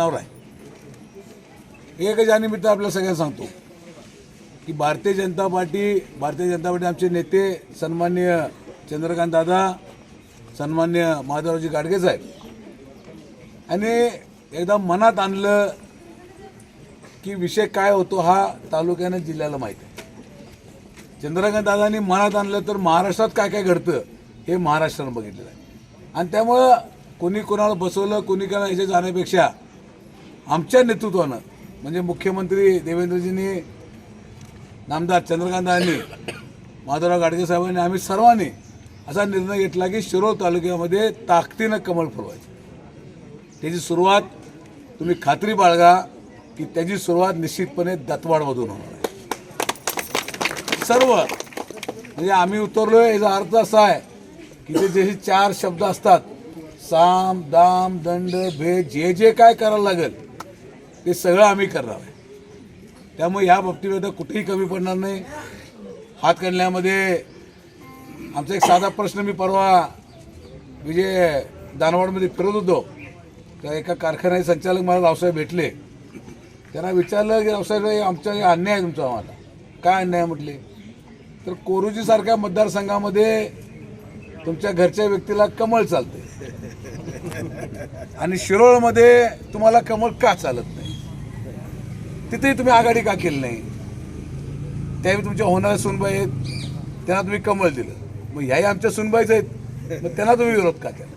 नावर आहे. एकच या आपल्याला सगळ्यांना सांगतो की भारतीय जनता पार्टी भारतीय जनता पार्टी आमचे नेते सन्मान्य चंद्रकांत दादा सन्मान्य माधवरावजी गाडगे साहेब. आणि एकदा मनात आणलं की विषय काय होतो हा तालुक्यानं जिल्ह्याला माहीत आहे. चंद्रकांत दादांनी मनात आणलं तर महाराष्ट्रात काय काय घडतं हे महाराष्ट्रानं बघितलेलं आहे. आणि त्यामुळं कोणी कोणाला बसवलं कोणी कोणाला याच्या जाण्यापेक्षा आमच्या नेतृत्वानं म्हणजे मुख्यमंत्री देवेंद्रजींनी नामदार चंद्रकांतांनी माधवराव गाडगे साहेबांनी आम्ही सर्वांनी असा निर्णय घेतला की शिरोळ तालुक्यामध्ये ताकदीनं कमळ फुलवायची. त्याची सुरुवात तुम्ही खात्री बाळगा की त्याची सुरुवात निश्चितपणे दत्तवाडमधून होणार आहे. सर्व म्हणजे आम्ही उतरलो याचा अर्थ असा आहे की ते जे चार शब्द असतात साम दाम दंड भेद जे जे काय करायला लागेल ते सगळं आम्ही करणार आहे. त्यामुळे ह्या बाबतीमध्ये कुठेही कमी पडणार नाही. हातकणल्यामध्ये आमचा एक साधा प्रश्न मी परवा विजय दानवाडमध्ये फिरत होतो. त्या एका कारखान्याचे संचालक मला रावसाहेब भेटले. त्यांना विचारलं की रावसाहेब हे आमचा हे अन्याय आहे तुमचा आम्हाला काय अन्याय म्हटले? तर कोरोजीसारख्या मतदारसंघामध्ये तुमच्या घरच्या व्यक्तीला कमळ चालते आणि शिरोळमध्ये तुम्हाला कमळ का चालत नाही? तिथेही तुम्ही आघाडी का केली नाही? त्यावेळी तुमच्या होणाऱ्या सुनबाई आहेत त्यांना तुम्ही कमळ दिलं. मग ह्याही आमच्या सुनबाईच आहेत मग त्यांना तुम्ही विरोध का केला?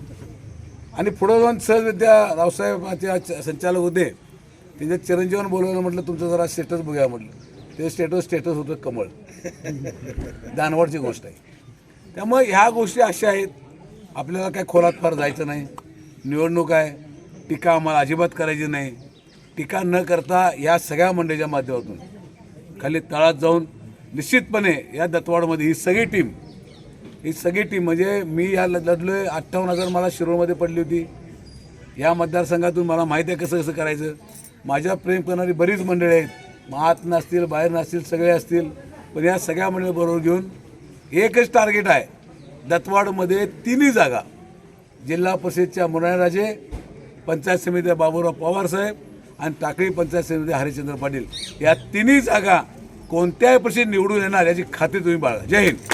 आणि पुढं जाऊन सहजविद्या रावसाहेबांचे च- संचालक होते त्यांच्या चिरंजीवन बोलवलं म्हटलं तुमचं जरा स्टेटस बघूया म्हटलं. ते स्टेटस स्टेटस होतं कमळ. दानवडची गोष्ट आहे. त्यामुळे ह्या गोष्टी अशा आहेत आपल्याला काय खोलात फार जायचं नाही. निवडणूक आहे टीका आम्हाला अजिबात करायची नाही. टीका न करता या सगळ्या मंडळीच्या माध्यमातून खाली तळात जाऊन निश्चितपणे या दत्तवाडमध्ये ही सगळी टीम ही सगळी टीम म्हणजे मी या लढलो आहे अठ्ठावन्न हजार मला शिरोळमध्ये पडली होती. या मतदारसंघातून मला माहिती आहे कसं कसं करायचं. माझ्या प्रेम करणारी बरीच मंडळी आहेत. मात आत नसतील बाहेर नसतील सगळे असतील. पण या सगळ्या मंडळी बरोबर घेऊन एकच टार्गेट आहे. दत्तवाडमध्ये तिन्ही जागा. जिल्हा परिषदच्या मुरायराजे पंचायत समिती बाबूराव पवार साहेब आणि टाकळी पंचायत समिती हरिचंद्र पाटील या तिन्ही जागा कोणत्याही परिषद निवडून येणार याची खात्री तुम्ही बाळगा. जय हिंद.